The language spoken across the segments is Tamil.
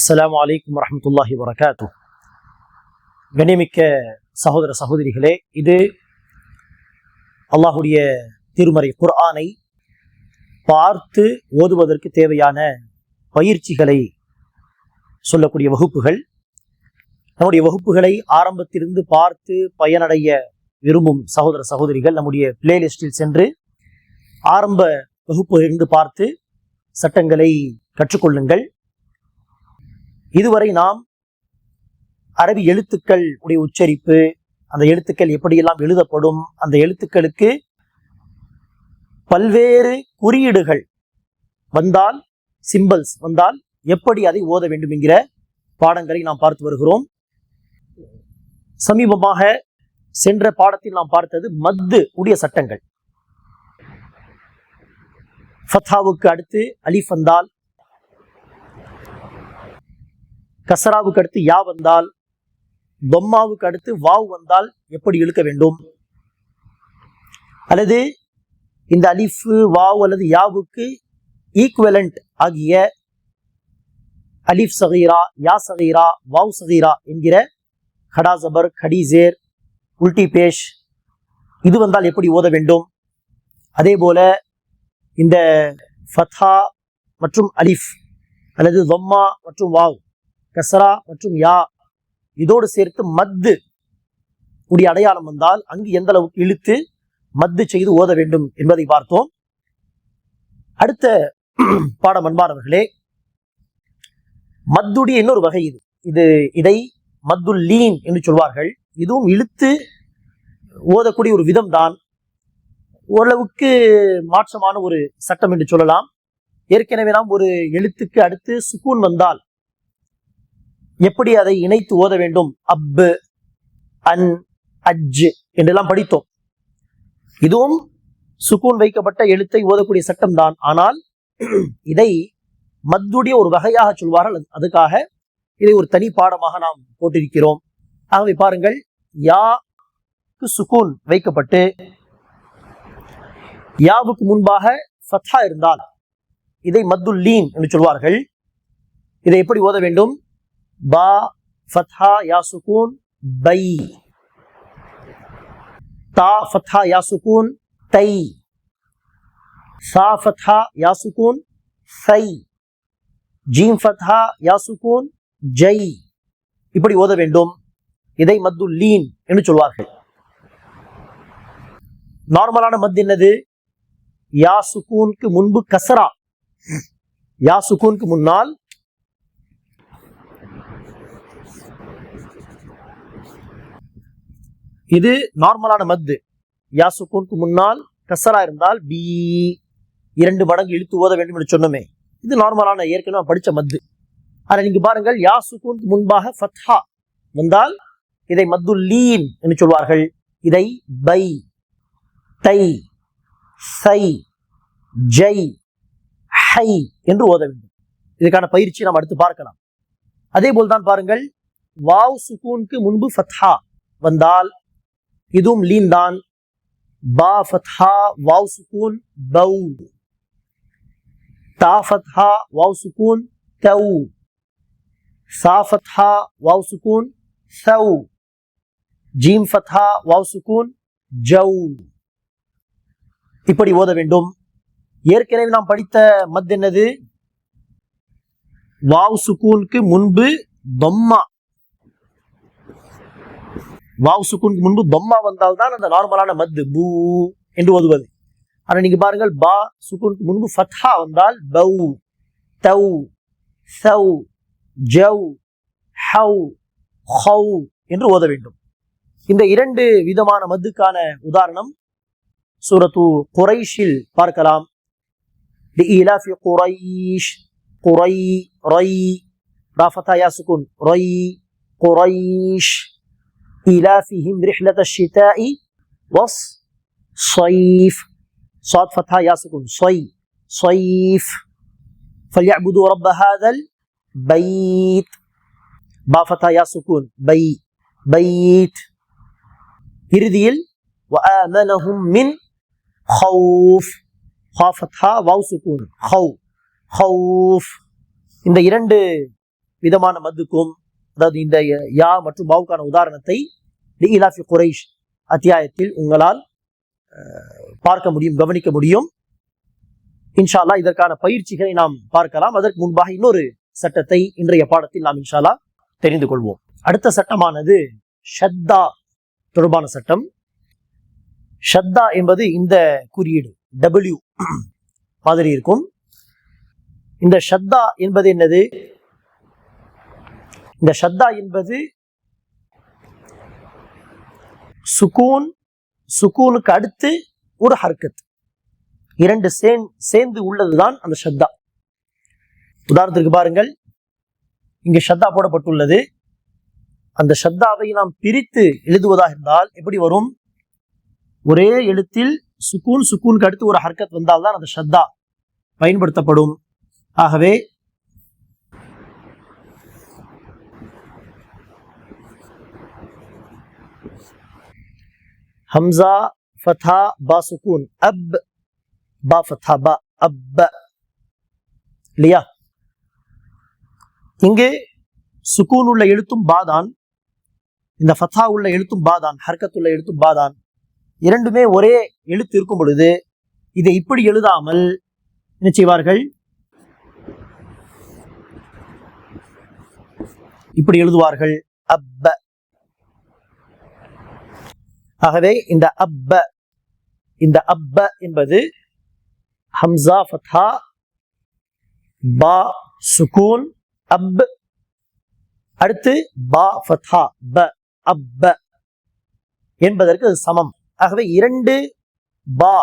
அஸ்லாம் வலைக்கம் வரமத்துல்லாஹி வரகாத்து. கண்ணியமிக்க சகோதர சகோதரிகளே இது அல்லாஹுடைய திருமறை குர்ஆனை பார்த்து ஓதுவதற்கு தேவையான பயிற்சிகளை சொல்லக்கூடிய வகுப்புகள். நம்முடைய வகுப்புகளை ஆரம்பத்திலிருந்து பார்த்து பயனடைய விரும்பும் சகோதர சகோதரிகள் நம்முடைய பிளேலிஸ்டில் சென்று ஆரம்ப வகுப்பிலிருந்து பார்த்து சட்டங்களை கற்றுக்கொள்ளுங்கள். இதுவரை நாம் அரபி எழுத்துக்கள் உடைய உச்சரிப்பு அந்த எழுத்துக்கள் எப்படியெல்லாம் எழுதப்படும் அந்த எழுத்துக்களுக்கு பல்வேறு குறியீடுகள் வந்தால் சிம்பல்ஸ் வந்தால் எப்படி அதை ஓத வேண்டும் என்கிற பாடங்களை நாம் பார்த்து வருகிறோம். சமீபமாக சென்ற பாடத்தில் நாம் பார்த்தது மத்து உடைய சட்டங்கள். ஃபத்தாவுக்கு அடுத்து அலிஃப் வந்தால் கசராவுக்கு அடுத்து யா வந்தால் தொம்மாவுக்கு அடுத்து வாவ் வந்தால் எப்படி இழுக்க வேண்டும்? அல்லது இந்த அலிஃபு வாவ் அல்லது யாவுக்கு ஈக்குவலண்ட் ஆகிய அலிஃப் சகீரா யா சகீரா வாவ் சகீரா என்கிற ஹடா ஜபர் கடிசேர் உல்டி பேஷ் இது வந்தால் எப்படி ஓத வேண்டும்? அதே போல இந்த ஃபத்ஹா மற்றும் அலிஃப் அல்லது தொம்மா மற்றும் வாவ் கசரா மற்றும் யா இதோடு சேர்த்து மத்து உடைய அடையாளம் வந்தால் அங்கு எந்த அளவுக்கு இழுத்து மத்து செய்து ஓத வேண்டும் என்பதை பார்த்தோம். அடுத்த பாடம் அன்பானவர்களே மத்துடைய இன்னொரு வகை இது. இது இதை மத்துல் லீன் என்று சொல்வார்கள். இதுவும் இழுத்து ஓதக்கூடிய ஒரு விதம் தான் ஓரளவுக்கு மாற்றமான ஒரு சட்டம் என்று சொல்லலாம். ஏற்கனவே நாம் ஒரு எழுத்துக்கு அடுத்து சுக்கூன் வந்தால் எப்படி அதை இணைத்து ஓத வேண்டும்? அப்பு அன் அஜ் என்றெல்லாம் படித்தோம். இதுவும் சுக்கூன் வைக்கப்பட்ட எழுத்தை ஓதக்கூடிய சட்டம் தான் ஆனால் இதை மத்துடைய ஒரு வகையாக சொல்வார்கள். அதுக்காக இதை ஒரு தனி பாடமாக நாம் போட்டிருக்கிறோம். ஆகவே பாருங்கள் யாக்கு சுக்கூன் வைக்கப்பட்டு யாவுக்கு முன்பாக ஃபத்ஹா இருந்தால் இதை மத்துல் லீன் என்று சொல்வார்கள். இதை எப்படி ஓத வேண்டும்? பா ஃபத்ஹா யா சுகூன் பை. தா ஃபத்ஹா யா சுகூன் தை. சா ஃபத்ஹா யா சுகூன் சை. ஜீம் ஃபத்ஹா யா சுகூன் இப்படி ஓத வேண்டும். இதை மத்து லீன் என்று சொல்வார்கள். நார்மலான மத் என்னது? யா சுகூனுக்கு முன்பு கசரா. யா சுகூனுக்கு முன்னால் இது நார்மலான மத்து. யாசுக்கூனுக்கு முன்னால் கசரா இருந்தால் பி. இரண்டு மடங்கு இழுத்து ஓத வேண்டும் என்று சொன்னோமே. இது நார்மலான ஏற்கனவே படித்த மத்து. ஆனால் நீங்க பாருங்கள் யா சுக்கூனுக்கு முன்பாக ஃபத்ஹா வந்தால் இதை மத்துல் லீன் என்று சொல்வார்கள். இதை பை தை சை ஜெய் ஹை என்று ஓத வேண்டும். இதுக்கான பயிற்சி நாம் அடுத்து பார்க்கலாம். அதே போல் தான் பாருங்கள் வாவ் சுக்கூனுக்கு முன்பு ஃபத்ஹா வந்தால் இதுவும் லீன் தான் பா ஃபத்ஹா வாவ் சுகூன் பௌ தா ஃபத்ஹா வாவ் சுகூன் தௌ சா ஃபத்ஹா வாவ் சுகூன் சௌ ஜீம் ஃபத்ஹா வாவ் சுகூன் ஜௌ இப்படி ஓத வேண்டும் ஏற்கனவே நாம் படித்த மத் என்னது வாவ் சுகூனுக்கு முன்பு தொம்மா வாவ் சுக்குனுக்கு முன்பு பம்மா வந்தால் தான் அந்த நார்மலான மத்து பூ என்று ஓதுவது. ஆனால் நீங்க பாருங்கள் பா சுக்குனுக்கு முன்பு ஃபத்ஹா வந்தால் பௌ தௌ சௌ ஜவ் ஹவ் ஹவ் என்று ஓத வேண்டும். இந்த இரண்டு விதமான மதுக்கான உதாரணம் சூரத்து குறைஷில் பார்க்கலாம். குறைஷ் குறை ரை ராஃபத்தா யாசுகுன் ரை குறைஷ் إيلافهم رحلة الشتاء والصيف صاد فتحة يا سكون صي صيف فليعبدوا رب هذا البيت با فتحة يا سكون بي بيت இறுதியில் وآمنهم من خوف خا فتحة واو سكون خو خوف இந்த இரண்டு விதமான மத்துக்கும் அதாவது இந்த யா மற்றும் பாவுக்கான உதாரணத்தை இலாஃபி குரைஷ் அத்தியாயத்தில் உங்களால் பார்க்க முடியும் கவனிக்க முடியும். இன்ஷால்லா இதற்கான பயிற்சிகளை நாம் பார்க்கலாம். அதற்கு முன்பாக இன்னொரு சட்டத்தை இன்றைய பாடத்தில் நாம் இன்ஷாலா தெரிந்து கொள்வோம். அடுத்த சட்டமானது ஷத்தா தொடர்பான சட்டம். ஷத்தா என்பது இந்த குறியீடு டபிள்யூ மாதிரி இருக்கும். இந்த ஷத்தா என்பது என்னது? இந்த ஷத்தா என்பது சுகூன் சுகூனுக்கு அடுத்து ஒரு ஹர்கத் இரண்டு சேன் சேர்ந்து உள்ளதுதான் அந்த ஷத்தா. உதாரணத்திற்கு பாருங்கள் இங்கு ஷத்தா போடப்பட்டுள்ளது. அந்த ஷத்தாவை நாம் பிரித்து எழுதுவதாக இருந்தால் எப்படி வரும்? ஒரே எழுத்தில் சுக்கூன் சுக்கூனுக்கு அடுத்து ஒரு ஹர்கத் வந்தால்தான் அந்த ஷத்தா பயன்படுத்தப்படும். ஆகவே ஹம்சா ஃபதா பா சுக்கூன் அப் பா ஃபதா பா அப் இல்லையா இங்கு சுக்கூன் உள்ள எழுத்தும் பாதான் இந்த ஃபதா உள்ள எழுத்தும் பாதான் ஹர்கத் உள்ள எழுத்தும் பாதான் இரண்டுமே ஒரே எழுத்து இருக்கும் பொழுது இதை இப்படி எழுதாமல் என்ன செய்வார்கள்? இப்படி எழுதுவார்கள். அப்ப ஆகவே இந்த அப்ப இந்த அப்ப என்பது ஹம்சா ஃபதா பா சுகூன் அப். அடுத்து பா ஃபதா ப அப்ப என்பதற்கு அது சமம். ஆகவே இரண்டு பா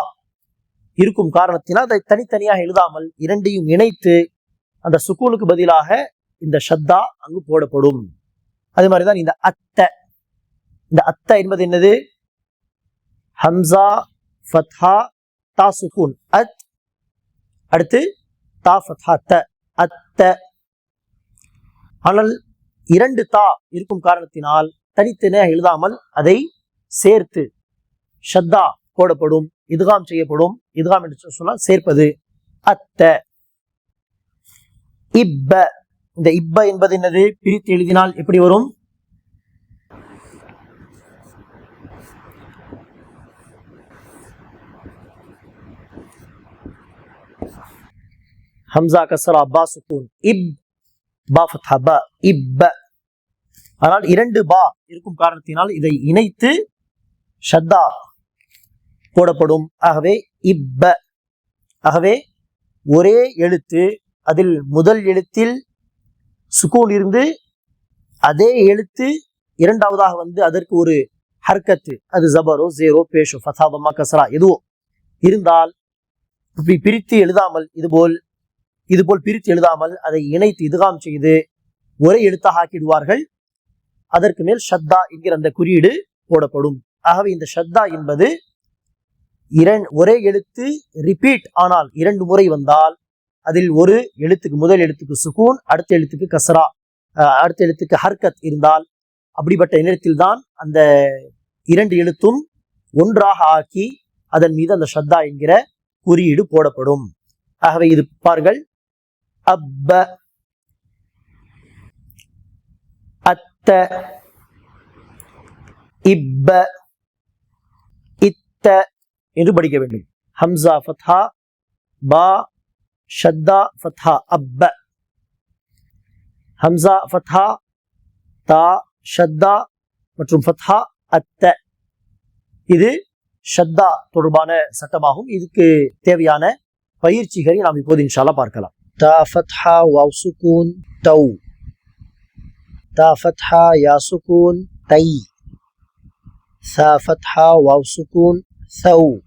இருக்கும் காரணத்தினால் அதை தனித்தனியாக எழுதாமல் இரண்டையும் இணைத்து அந்த சுக்கூனுக்கு பதிலாக இந்த ஷத்தா அங்கு போடப்படும். அதே மாதிரிதான் இந்த அத்தை. இந்த அத்தை என்பது என்னது? ஹம்சா ஃபத்ஹா தா சுகூன். அத் அடுத்து தா ஃபத்ஹா த. அத்த ஆனால் இரண்டு தா இருக்கும் காரணத்தினால் தனித்தன எழுதாமல் அதை சேர்த்து ஷத்தா போடப்படும் இதுகாம் செய்யப்படும் இதுகாம் என்று சொன்னால் சேர்ப்பது. அத்த இப்ப இந்த இப்ப என்பது என்னது? பிரித்து எழுதினால் எப்படி வரும்? ஹம்சா கசரா பா சுக்கூன் இப் பா ஃபத்ஹா பா இப்ப ஆனால் இரண்டு பா இருக்கும் காரணத்தினால் இதை இணைத்து ஷத்தா போடப்படும். ஆகவே இப்ப ஆகவே ஒரே எழுத்து அதில் முதல் எழுத்தில் சுக்கூன் இருந்து அதே எழுத்து இரண்டாவதாக வந்து அதற்கு ஒரு ஹர்கத்து அது ஜபரோ ஜேரோ பேஷோ ஃபதாபமா கசரா எதுவோ இருந்தால் இப்படி பிரித்து எழுதாமல் இதுபோல் இதுபோல் பிரித்து எழுதாமல் அதை இணைத்து இதுகாம் செய்து ஒரே எழுத்தாக ஆக்கிடுவார்கள். அதற்கு மேல் ஷத்தா என்கிற அந்த குறியீடு போடப்படும். ஆகவே இந்த ஷத்தா என்பது இரண் ஒரே எழுத்து ரிப்பீட் ஆனால் இரண்டு முறை வந்தால் அதில் ஒரு எழுத்துக்கு முதல் எழுத்துக்கு சுகூன் அடுத்த எழுத்துக்கு கசரா அடுத்த எழுத்துக்கு ஹர்கத் இருந்தால் அப்படிப்பட்ட நேரத்தில் தான் அந்த இரண்டு எழுத்தும் ஒன்றாக ஆக்கி அதன் மீது அந்த ஷத்தா என்கிற குறியீடு போடப்படும். ஆகவே இது பாருங்கள் அப்ப. அத்த. இப்ப. இத்த. என்று படிக்க வேண்டும். ஹம்சா ஃபத்ஹா. பா. ஷத்தா ஃபத்ஹா. அப்ப. ஹம்சா ஃபத்ஹா. தா. ஷத்தா மற்றும் ஃபத்ஹா அத்த. இது ஷத்தா தொடர்பான சட்டமாகும். இதுக்கு தேவையான பயிற்சிகளை நாம் இப்போது இன்ஷால்லா பார்க்கலாம். تا فتحة واو سكون تو تا فتحة يا سكون تي ثا فتحة واو سكون ثو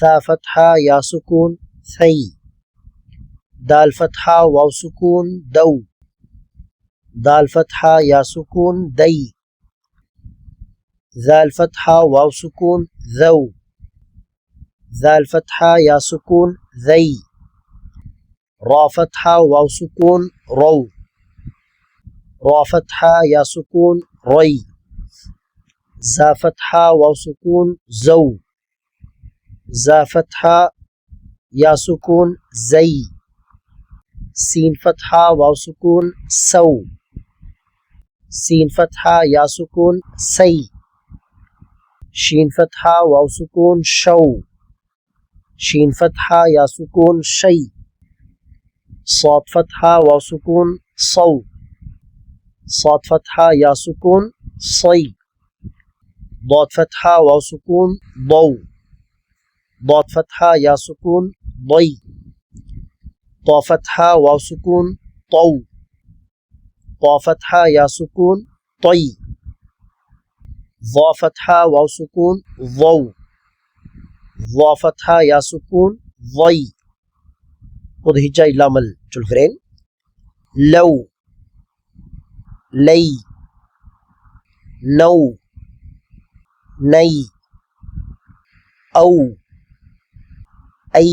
ثا فتحة يا سكون ثي دال فتحة واو سكون دو دال فتحة يا سكون دي ذال فتحة واو سكون ذو ذال فتحة يا سكون ذي را فتحة واو سكون رو. را فتحة يا سكون ري. زا فتحة واو سكون زو. زا فتحة يا سكون زي. سين فتحة واو سكون سو. سين فتحة يا سكون سي. شين فتحة واو سكون شو. شين فتحة يا سكون شي. صاد فتحة واو سكون صو صاد فتحة يا سكون صي ضاد فتحة واو سكون ضو ضاد فتحة يا سكون ضي طا فتحة واو سكون طو طا فتحة يا سكون طي ضا فتحة واو سكون ضو ضا فتحة يا سكون ضي பொது ஹிஜா இல்லாமல் சொல்கிறேன் லவ் லை நௌ நை أو أي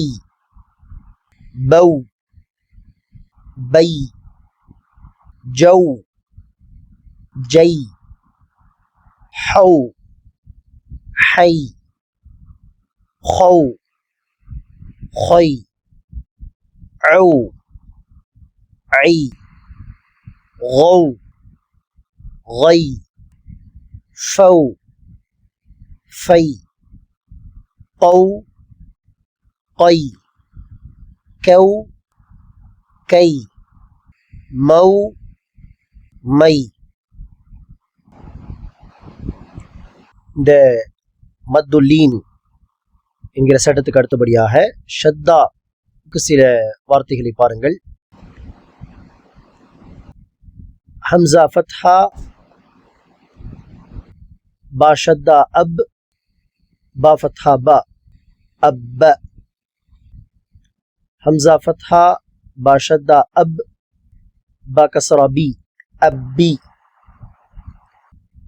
بو بي جو جي حو حي خو خي औ ऐ गौ गई फौ फई पौ कई कौ कई मऊ मई இந்த மத்துலீன் என்கிற சட்டத்துக்கு அடுத்தபடியாக ஷத்தா சில வார்த்தைகளை பாருங்கள். حمزہ فتحہ باشدہ اب با فتحہ با اب حمزہ فتحہ باشدہ اب با کسرہ بی اب بی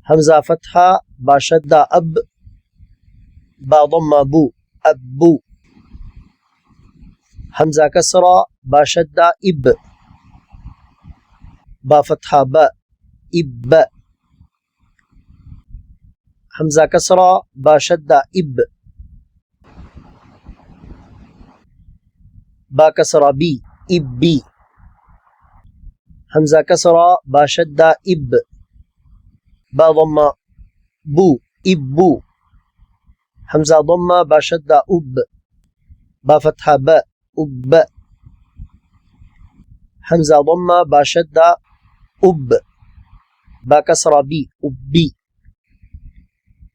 حمزہ فتحہ باشدہ اب با ضمہ بو ابو همزة كسرة با شدة إب. با فتحة با إب. همزة كسرة با شدة إب. با كسرة بي إبي همزة كسرة با شدة إب. با ضمة بو إبو همزة ضمة با شدة أب. با فتحة با أب. همزة ضمة با شدة أب. با كسرة بي أبي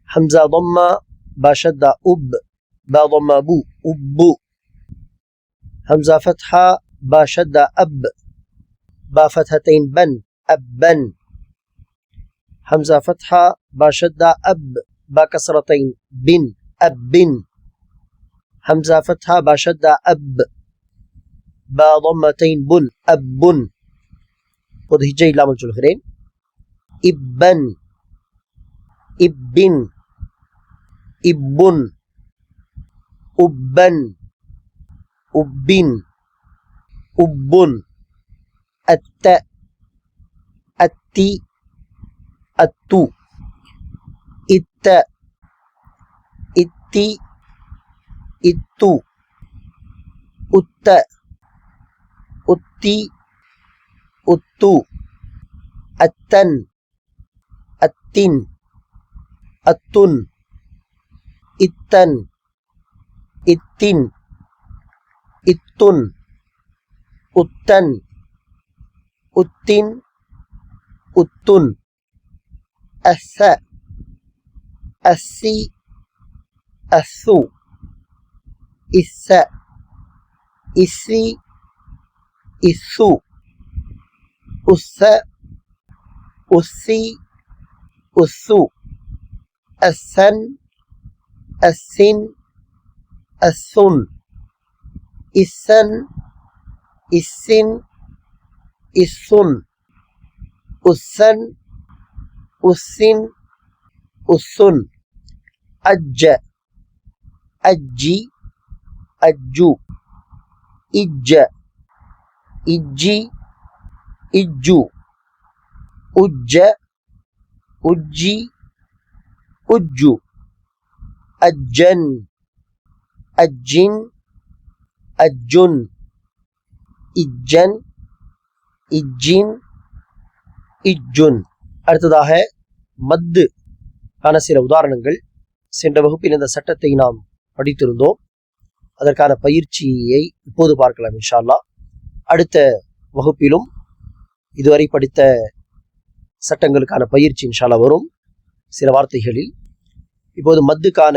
همزة ضمة با شدة أب. با ضمة بو أبو همزة فتحة با شدة أب. با فتحتين بن أبن. همزة فتحة با شدة أب. با كسرتين بن أبن. همزة فتحة بشدة أب با ضمتين بن أب خذ هجي لام الجلخرين إبا إبن إبن أبا أبن أبن. الت التي التو إت إتي இத்து உத்த உத்தி உத்து அத்தன் அத்தின் அத்துன் இத்தன் இத்தின் இத்துன் உத்தன் உத்தின் உத்துன் அஸ்ஸ அஸ்ஸி அஸ்ஸு इस, इसी, इसु, उस, उसी उस्सु असन, असिन, असुन, इसन, इसिन, इसुन, उसन, उसिन, उसुन, अज्ज, अज्जी அஜ்ஜு இஜ்ஜ இஜ்ஜி இஜ்ஜு உஜ்ஜ உஜ்ஜி உஜ்ஜு அஜ்ஜன் அஜ்ஜின் அஜ்ஜுன் இஜ்ஜன் இஜ்ஜின் இஜ்ஜுன் அடுத்ததாக மத்து ஆன சில உதாரணங்கள் சென்ற வகுப்பில் இந்த சட்டத்தை நாம் படித்திருந்தோம் அதற்கான பயிற்சியை இப்போது பார்க்கலாம் இன்ஷால்லா அடுத்த வகுப்பிலும் இதுவரை படித்த சட்டங்களுக்கான பயிற்சி இன்ஷால்லா வரும். சில வார்த்தைகளில் இப்போது மத்துக்கான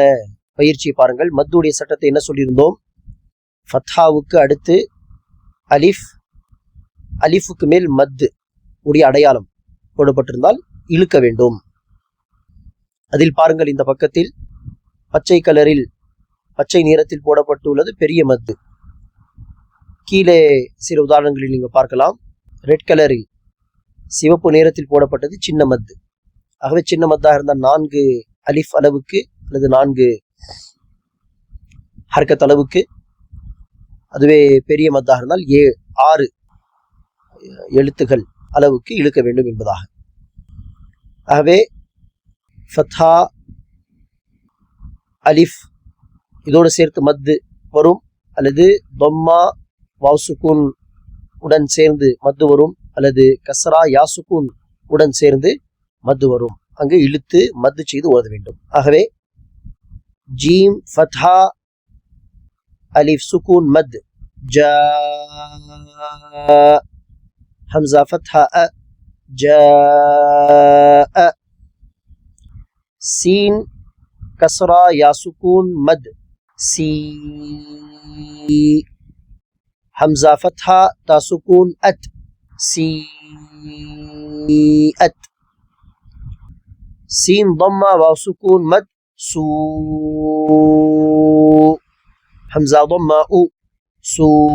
பயிற்சியை பாருங்கள். மத்துடைய சட்டத்தை என்ன சொல்லியிருந்தோம்? ஃபத்ஹாவுக்கு அடுத்து அலிஃப் அலிஃபுக்கு மேல் மத்து உடைய அடையாளம் போடப்பட்டிருந்தால் இழுக்க வேண்டும். அதில் பாருங்கள் இந்த பக்கத்தில் பச்சை கலரில் பச்சை நிறத்தில் போடப்பட்டுள்ளது பெரிய மத்து. கீழே சில உதாரணங்களில் நீங்கள் பார்க்கலாம். ரெட் கலரில் சிவப்பு நிறத்தில் போடப்பட்டது சின்ன மத்து. ஆகவே சின்ன மத்தாக இருந்தால் நான்கு அலிஃப் அளவுக்கு அல்லது நான்கு ஹர்கத் அளவுக்கு. அதுவே பெரிய மத்தாக இருந்தால் ஏ ஆறு எழுத்துகள் அளவுக்கு இழுக்க வேண்டும் என்பதாக. ஆகவே ஃபத்ஹா அலிஃப் இதோடு சேர்த்து மத்து வரும் அல்லது பம்மா வாசுகுன் உடன் சேர்ந்து மத்து வரும் அல்லது கசரா யாசுகுன் உடன் சேர்ந்து மது வரும். அங்கு இழுத்து மது செய்து ஓத வேண்டும். ஆகவே ஜீம் ஃபத்ஹா அலிஃப் சுகூன் மத். ஜா ஹம்சா ஃபத்ஹா அ ஜா சீன் கஸ்ரா யாசுகூன் மத். سي حمزة فتحة تا سكون أت سي أت سين ضمة واو سكون مد. سو حمزة ضمة أو. سو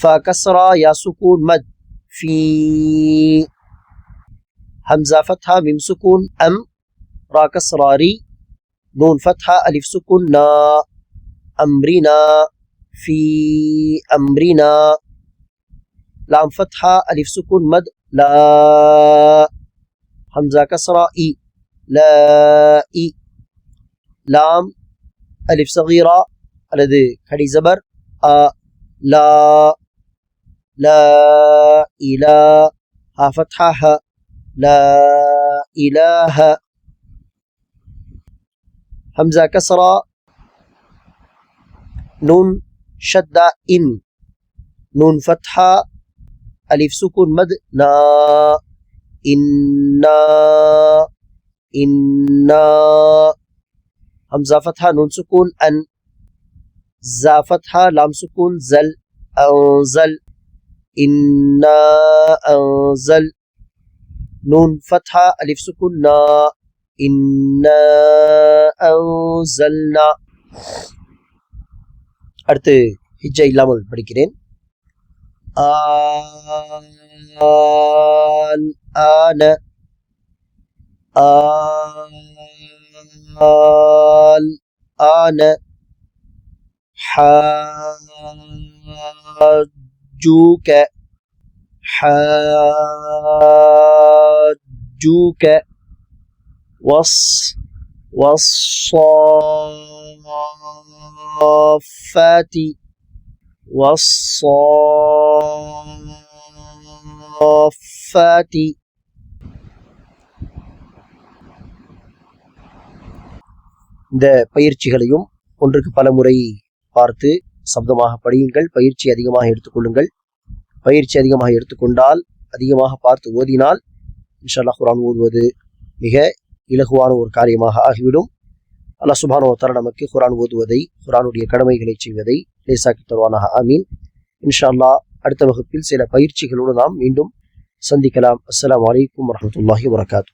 فكسرة يا سكون مد. في همزة فتحة ميم سكون أم. را كسرة ري نون فتحة ألف سكون نا. أمرنا في أمرنا لام فتحة ألف سكون مد. لا. همزة كسرة إي. لا إي. لام ألف صغيرة. الذي كدي زبر. آ. لا. لا. إله. ها فتحة ها. لا إله. همزة كسرة نون شدة إن نون فتحة ألف سكون مد نا إنا إنا. همزة فتحة نون سكون أن زا فتحة لام سكون زل أنزل. إنا أنزل. نون فتحة ألف سكون نا إنا. أنزلنا அடுத்து ஹிஜ்ஜா இல்லாமல் படிக்கிறேன் ஆன் ஆன ஆன் ஆன حاجوك حاجوك وص والصافات والصافات இந்த பயிற்சிகளையும் ஒன்றுக்கு பல முறை பார்த்து சப்தமாக படியுங்கள் பயிற்சி அதிகமாக எடுத்துக்கொள்ளுங்கள் பயிற்சி அதிகமாக எடுத்துக்கொண்டால் அதிகமாக பார்த்து ஓதினால் இன்ஷால்லா குரான் ஓதுவது மிக இலகுவான ஒரு காரியமாக ஆகிவிடும். அல்லா சுபானோ நமக்கு குரான் ஓதுவதை குரானுடைய கடமைகளை செய்வதை லேசாக்கி தருவானாக. ஆமீன். இன்ஷா அல்லாஹ் அடுத்த வகுப்பில் சில பயிற்சிகளோடு நாம் மீண்டும் சந்திக்கலாம். அஸ்லாம் வலைக்கம் வரமத்துல்லாஹி வரகாத்து